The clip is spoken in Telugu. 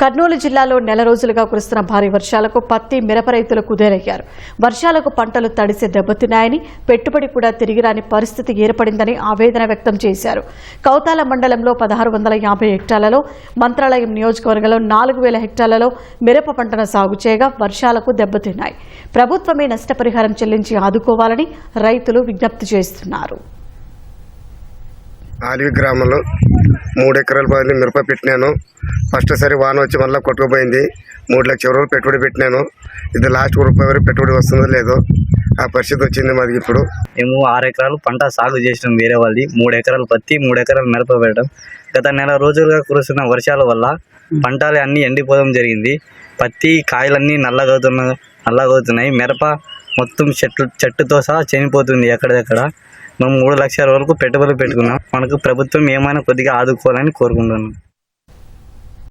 కర్నూలు జిల్లాలో నెల రోజులుగా కురుస్తున్న భారీ వర్షాలకు పత్తి మిరప రైతులు కుదేరయ్యారు వర్షాలకు పంటలు తడిసి దెబ్బతిన్నాయని పెట్టుబడి కూడా తిరిగి రాని పరిస్థితి ఏర్పడిందని ఆవేదన వ్యక్తం చేశారు. కౌతాల మండలంలో పదహారు వందల యాభై హెక్టార్లలో మంత్రాలయం నియోజకవర్గంలో నాలుగు వేల హెక్టార్లలో మిరప పంటను సాగు చేయగా వర్షాలకు దెబ్బతిన్నాయి. ప్రభుత్వమే నష్టపరిహారం చెల్లించి ఆదుకోవాలని రైతులు విజ్ఞప్తి చేస్తున్నారు. ఆలివి గ్రామంలో మూడు ఎకరాల బదులు మిరప పెట్టినాను. ఫస్ట్ సరి వాన వచ్చి మళ్ళీ కొట్టుకుపోయింది. మూడు లక్షల రూపాయలు పెట్టుబడి పెట్టినాను. ఇది లాస్ట్ రూపాయి వరకు పెట్టుబడి వస్తుందో లేదో ఆ పరిస్థితి వచ్చింది మాది ఇప్పుడు. మేము ఆరు ఎకరాలు పంట సాగు చేసినాం వేరే వాళ్ళది. మూడు ఎకరాలు పత్తి మూడు ఎకరాలు మిరప పెట్టడం. గత నెల రోజులుగా కురుస్తున్న వర్షాల వల్ల పంటలు అన్నీ ఎండిపోవడం జరిగింది. పత్తి కాయలన్నీ నల్లగవుతున్న నల్లగవుతున్నాయి మిరప మొత్తం చెట్లు చెట్టుతో సహా చనిపోతుంది ఎక్కడెక్కడ. మేము మూడు లక్షల వరకు పెట్టుబడి పెట్టుకున్నాం. మనకు ప్రభుత్వం ఏమైనా కొద్దిగా ఆదుకోవాలని కోరుకుంటున్నాం.